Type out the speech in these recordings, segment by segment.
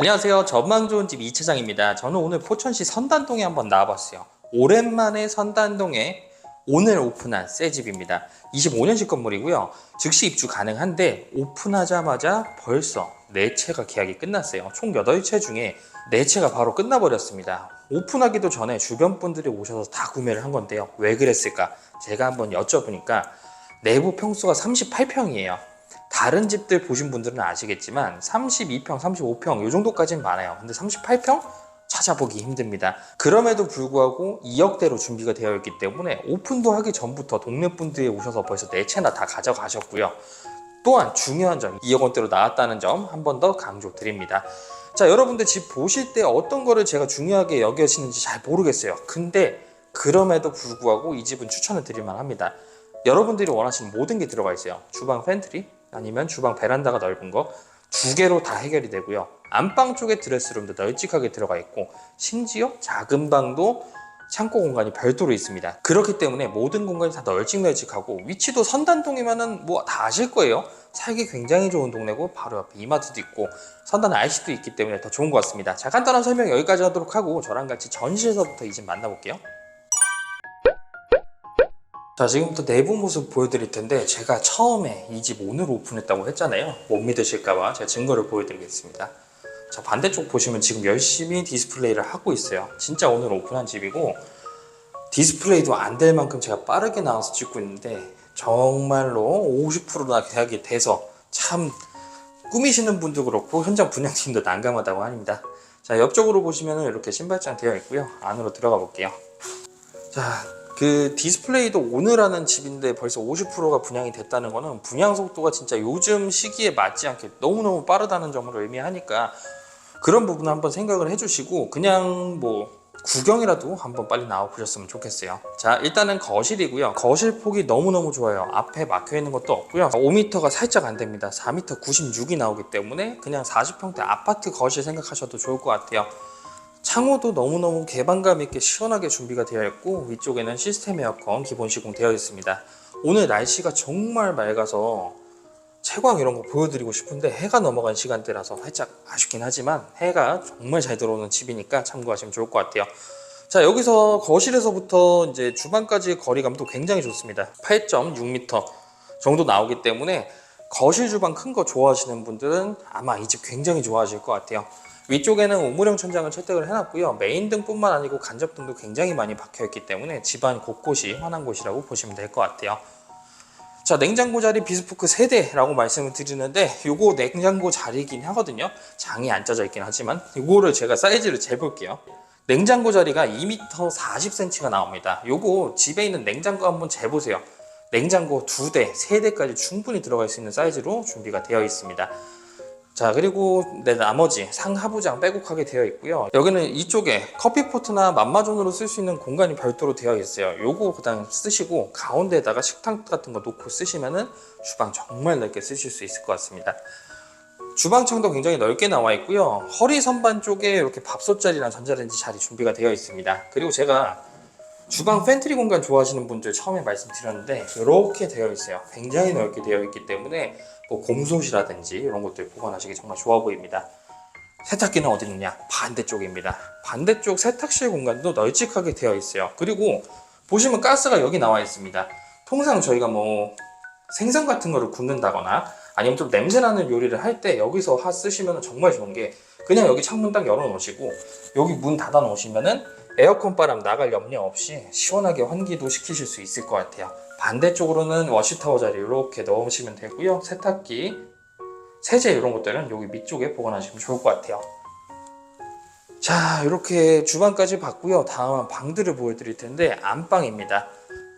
안녕하세요. 전망 좋은 집 이차장입니다. 저는 오늘 포천시 선단동에 한번 나와봤어요. 오랜만에 선단동에 오늘 오픈한 새 집입니다. 25년식 건물이고요. 즉시 입주 가능한데 오픈하자마자 벌써 4채가 계약이 끝났어요. 총 8채 중에 4채가 바로 끝나버렸습니다. 오픈하기도 전에 주변 분들이 오셔서 다 구매를 한 건데요. 왜 그랬을까? 제가 한번 여쭤보니까 내부 평수가 38평이에요. 다른 집들 보신 분들은 아시겠지만 32평, 35평 이 정도까지는 많아요. 근데 38평 찾아보기 힘듭니다. 그럼에도 불구하고 2억대로 준비가 되어 있기 때문에 오픈도 하기 전부터 동네 분들이 오셔서 벌써 네 채나 다 가져가셨고요. 또한 중요한 점 2억 원대로 나왔다는 점 한 번 더 강조드립니다. 자, 여러분들 집 보실 때 어떤 거를 제가 중요하게 여겨지는지 잘 모르겠어요. 근데 그럼에도 불구하고 이 집은 추천을 드릴만 합니다. 여러분들이 원하시는 모든 게 들어가 있어요. 주방 팬트리 아니면 주방 베란다가 넓은 거 두 개로 다 해결이 되고요. 안방 쪽에 드레스룸도 널찍하게 들어가 있고 심지어 작은 방도 창고 공간이 별도로 있습니다. 그렇기 때문에 모든 공간이 다 널찍널찍하고 위치도 선단동이면은 뭐 다 아실 거예요. 살기 굉장히 좋은 동네고 바로 옆에 이마트도 있고 선단 IC도 있기 때문에 더 좋은 것 같습니다. 자 간단한 설명 여기까지 하도록 하고 저랑 같이 전시에서부터 이 집 만나볼게요. 자 지금부터 내부 모습 보여드릴 텐데 제가 처음에 이 집 오늘 오픈했다고 했잖아요. 못 믿으실까봐 제가 증거를 보여드리겠습니다. 자 반대쪽 보시면 지금 열심히 디스플레이를 하고 있어요. 진짜 오늘 오픈한 집이고 디스플레이도 안 될 만큼 제가 빠르게 나와서 찍고 있는데 정말로 50%나 계약이 돼서 참 꾸미시는 분도 그렇고 현장 분양팀도 난감하다고 합니다. 자 옆쪽으로 보시면 이렇게 신발장 되어 있고요. 안으로 들어가 볼게요. 자, 그 디스플레이도 오늘 하는 집인데 벌써 50%가 분양이 됐다는 거는 분양 속도가 진짜 요즘 시기에 맞지 않게 너무너무 빠르다는 점을 의미하니까 그런 부분을 한번 생각을 해주시고 그냥 뭐 구경이라도 한번 빨리 나와 보셨으면 좋겠어요. 자, 일단은 거실이고요. 거실 폭이 너무너무 좋아요. 앞에 막혀 있는 것도 없고요. 5m가 살짝 안 됩니다. 4m 96이 나오기 때문에 그냥 40평대 아파트 거실 생각하셔도 좋을 것 같아요. 창호도 너무너무 개방감 있게 시원하게 준비가 되어 있고 위쪽에는 시스템 에어컨 기본 시공 되어 있습니다. 오늘 날씨가 정말 맑아서 채광 이런 거 보여드리고 싶은데 해가 넘어간 시간대라서 살짝 아쉽긴 하지만 해가 정말 잘 들어오는 집이니까 참고하시면 좋을 것 같아요. 자 여기서 거실에서부터 이제 주방까지 거리감도 굉장히 좋습니다. 8.6m 정도 나오기 때문에 거실 주방 큰 거 좋아하시는 분들은 아마 이 집 굉장히 좋아하실 것 같아요. 위쪽에는 우물형 천장을 채택을 해놨고요. 메인 등뿐만 아니고 간접등도 굉장히 많이 박혀있기 때문에 집안 곳곳이 환한 곳이라고 보시면 될 것 같아요. 자 냉장고 자리 비스포크 세대라고 말씀을 드리는데 요거 냉장고 자리이긴 하거든요. 장이 안 짜져 있긴 하지만 요거를 제가 사이즈를 재볼게요. 냉장고 자리가 2m 40cm가 나옵니다. 요거 집에 있는 냉장고 한번 재보세요. 냉장고 두 대, 세 대까지 충분히 들어갈 수 있는 사이즈로 준비가 되어 있습니다. 자 그리고 네, 나머지 상하부장 빼곡하게 되어 있고요. 여기는 이쪽에 커피포트나 맘마존으로 쓸 수 있는 공간이 별도로 되어 있어요. 요거 그냥 쓰시고 가운데에다가 식탁 같은 거 놓고 쓰시면은 주방 정말 넓게 쓰실 수 있을 것 같습니다. 주방창도 굉장히 넓게 나와 있고요. 허리 선반 쪽에 이렇게 밥솥 자리랑 전자레인지 자리 준비가 되어 있습니다. 그리고 제가 주방 팬트리 공간 좋아하시는 분들 처음에 말씀드렸는데 이렇게 되어 있어요 굉장히 넓게 되어 있기 때문에 뭐 곰솥이라든지 이런 것들 보관하시기 정말 좋아 보입니다. 세탁기는 어디 있느냐? 반대쪽입니다. 반대쪽 세탁실 공간도 널찍하게 되어 있어요. 그리고 보시면 가스가 여기 나와 있습니다. 통상 저희가 뭐 생선 같은 거를 굽는다거나 아니면 좀 냄새나는 요리를 할 때 여기서 하 쓰시면 정말 좋은 게 그냥 여기 창문 딱 열어 놓으시고 여기 문 닫아 놓으시면은 에어컨 바람 나갈 염려 없이 시원하게 환기도 시키실 수 있을 것 같아요. 반대쪽으로는 워시타워 자리 이렇게 넣으시면 되고요. 세탁기, 세제 이런 것들은 여기 밑쪽에 보관하시면 좋을 것 같아요. 자, 이렇게 주방까지 봤고요. 다음은 방들을 보여드릴 텐데 안방입니다.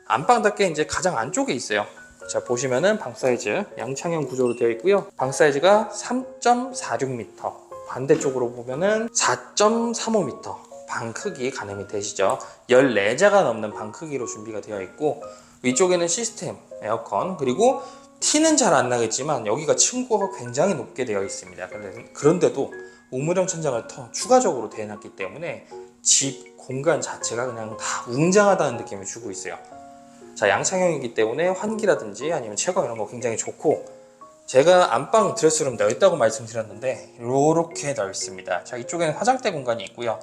안방답게 이제 가장 안쪽에 있어요. 자, 보시면은 방 사이즈 양창형 구조로 되어 있고요. 방 사이즈가 3.46m. 반대쪽으로 보면은 4.35m. 방 크기 가늠이 되시죠? 14자가 넘는 방 크기로 준비가 되어 있고 위쪽에는 시스템 에어컨 그리고 티는 잘 안 나겠지만 여기가 층고가 굉장히 높게 되어 있습니다. 그런데도 우물형 천장을 더 추가적으로 대해놨기 때문에 집 공간 자체가 그냥 다 웅장하다는 느낌을 주고 있어요. 자 양창형이기 때문에 환기라든지 아니면 채광 이런 거 굉장히 좋고 제가 안방 드레스룸 넓다고 말씀드렸는데 이렇게 넓습니다. 자 이쪽에는 화장대 공간이 있고요.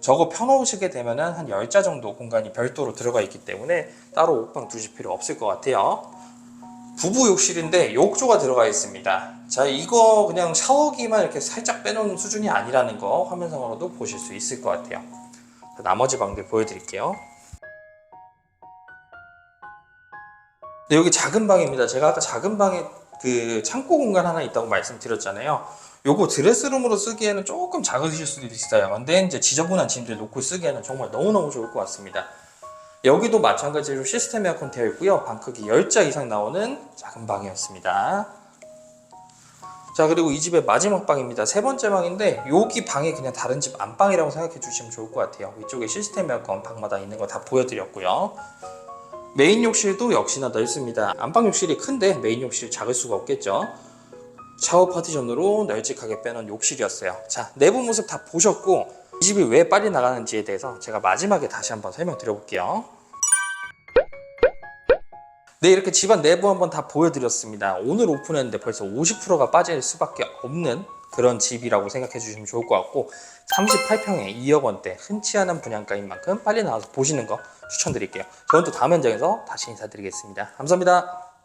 저거 펴놓으시게 되면은 한 10자 정도 공간이 별도로 들어가 있기 때문에 따로 옷방 두실 필요 없을 것 같아요. 부부 욕실인데 욕조가 들어가 있습니다. 자 이거 그냥 샤워기만 이렇게 살짝 빼놓는 수준이 아니라는 거 화면상으로도 보실 수 있을 것 같아요. 자, 나머지 방들 보여드릴게요. 네, 여기 작은 방입니다. 제가 아까 작은 방에 그 창고 공간 하나 있다고 말씀드렸잖아요. 요거 드레스룸으로 쓰기에는 조금 작으실 수도 있어요. 근데 이제 지저분한 짐들 놓고 쓰기에는 정말 너무너무 좋을 것 같습니다. 여기도 마찬가지로 시스템 에어컨 되어 있고요. 방 크기 10자 이상 나오는 작은 방이었습니다. 자 그리고 이 집의 마지막 방입니다. 세 번째 방인데 여기 방이 그냥 다른 집 안방이라고 생각해 주시면 좋을 것 같아요. 이쪽에 시스템 에어컨 방마다 있는 거 다 보여드렸고요. 메인 욕실도 역시나 넓습니다. 안방 욕실이 큰데 메인 욕실이 작을 수가 없겠죠. 샤워 파티션으로 널찍하게 빼놓은 욕실이었어요. 자, 내부 모습 다 보셨고 이 집이 왜 빨리 나가는지에 대해서 제가 마지막에 다시 한번 설명드려볼게요. 네, 이렇게 집안 내부 한번 다 보여드렸습니다. 오늘 오픈했는데 벌써 50%가 빠질 수밖에 없는 그런 집이라고 생각해 주시면 좋을 것 같고 38평에 2억 원대 흔치 않은 분양가인 만큼 빨리 나와서 보시는 거 추천드릴게요. 저는 또 다음 현장에서 다시 인사드리겠습니다. 감사합니다.